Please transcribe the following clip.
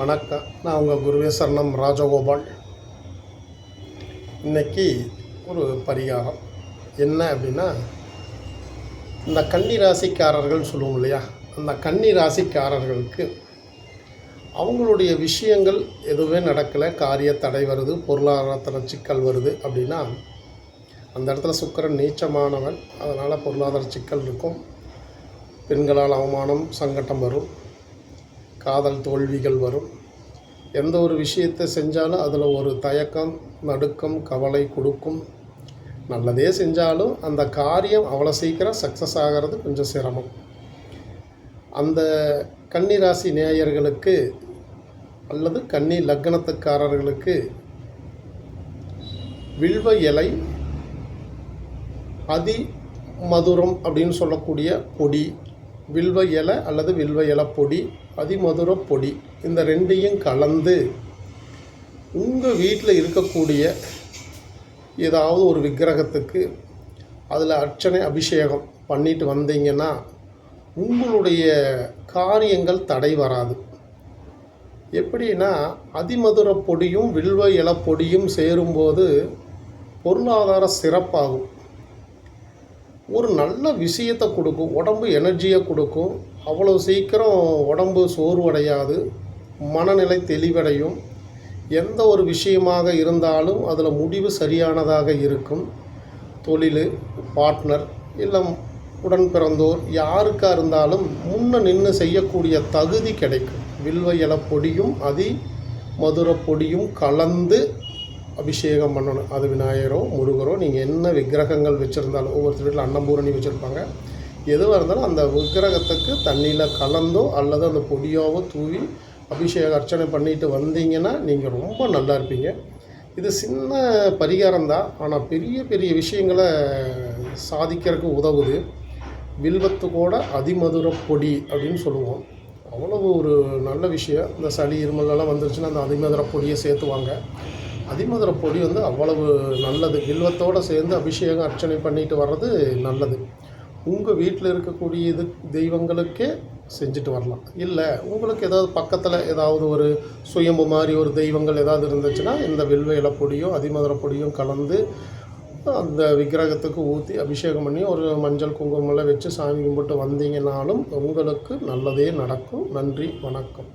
வணக்கம். நான் உங்கள் குருவே சரணம் ராஜகோபால். இன்னைக்கு ஒரு பரிகாரம். என்ன அப்படின்னா இந்த கன்னி ராசிக்காரர்கள் சொல்லுவோம் இல்லையா? அந்த கன்னி ராசிக்காரர்களுக்கு அவங்களுடைய விஷயங்கள் எதுவுமே நடக்கலை. காரிய தடை வருது பொருளாதாரத்தில் சிக்கல் வருது அப்படின்னா அந்த இடத்துல சுக்கரன் நீச்சமானவன். அதனால் பொருளாதார சிக்கல் இருக்கும். பெண்களால் அவமானம் சங்கட்டம் வரும். காதல் தோல்விகள் வரும். எந்த ஒரு விஷயத்தை செஞ்சாலும் அதில் ஒரு தயக்கம் நடுக்கம் கவலை கொடுக்கும். நல்லதே செஞ்சாலும் அந்த காரியம் அவ்வளோ சீக்கிரம் சக்ஸஸ் ஆகிறது கொஞ்சம் சிரமம். அந்த கன்னிராசி நேயர்களுக்கு அல்லது கன்னி லக்னத்துக்காரர்களுக்கு வில்வ இலை அதி மதுரம் அப்படின்னு சொல்லக்கூடிய பொடி வில்வ இலை அல்லது வில்வ இலை பொடி அதிமதுர பொடி இந்த ரெண்டையும் கலந்து உங்கள் வீட்டில் இருக்கக்கூடிய ஏதாவது ஒரு விக்கிரகத்துக்கு அதில் அர்ச்சனை அபிஷேகம் பண்ணிட்டு வந்தீங்கன்னா உங்களுடைய காரியங்கள் தடை வராது. எப்படின்னா அதிமதுர பொடியும் வில்வ இலை பொடியும் சேரும்போது பொருளாதார சிறப்பாகும். ஒரு நல்ல விஷயத்தை கொடுக்கும் உடம்பு எனர்ஜியை கொடுக்கும். அவ்வளோ சீக்கிரம் உடம்பு சோர்வடையாது மனநிலை தெளிவடையும். எந்த ஒரு விஷயமாக இருந்தாலும் அதில் முடிவு சரியானதாக இருக்கும். தொழில் பார்ட்னர் இல்லை உடன் பிறந்தோர் யாருக்காக இருந்தாலும் முன்ன நின்று செய்யக்கூடிய தகுதி கிடைக்கும். வில்வ இலை பொடியும் அதி மதுர பொடியும் கலந்து அபிஷேகம் பண்ணணும். அது விநாயகரோ முருகரோ நீங்கள் என்ன விக்கிரகங்கள் வச்சுருந்தாலும் ஒவ்வொருத்தர் வீட்டில் அன்னபூரணி வச்சுருப்பாங்க. எதுவாக இருந்தாலும் அந்த விக்கிரகத்துக்கு தண்ணியில் கலந்தோ அல்லது அந்த பொடியாவோ தூவி அபிஷேக அர்ச்சனை பண்ணிட்டு வந்தீங்கன்னா நீங்கள் ரொம்ப நல்லா இருப்பீங்க. இது சின்ன பரிகாரம் தான். ஆனால் பெரிய பெரிய விஷயங்களை சாதிக்கிறதுக்கு உதவுது. வில்வத்துக்கூட அதிமதுர பொடி அப்படின்னு சொல்லுவோம். அவ்வளவு ஒரு நல்ல விஷயம். இந்த சளி இருமலெல்லாம் வந்துருச்சுன்னா அந்த அதிமதுர பொடியை சேர்த்துவாங்க. அதிமதுர பொடி வந்து அவ்வளவு நல்லது. வில்வத்தோடு சேர்ந்து அபிஷேகம் அர்ச்சனை பண்ணிட்டு வர்றது நல்லது. உங்கள் வீட்டில் இருக்கக்கூடிய இது தெய்வங்களுக்கே செஞ்சுட்டு வரலாம். இல்லை உங்களுக்கு ஏதாவது பக்கத்தில் ஏதாவது ஒரு சுயம்பு மாதிரி ஒரு தெய்வங்கள் ஏதாவது இருந்துச்சுன்னா இந்த வில்வ இலை பொடியும் அதிமதுர பொடியும் கலந்து அந்த விக்கிரகத்துக்கு ஊற்றி அபிஷேகம் பண்ணி ஒரு மஞ்சள் குங்குமம்லாம் வச்சு சாமி கும்பிட்டு வந்தீங்கன்னாலும் உங்களுக்கு நல்லதே நடக்கும். நன்றி வணக்கம்.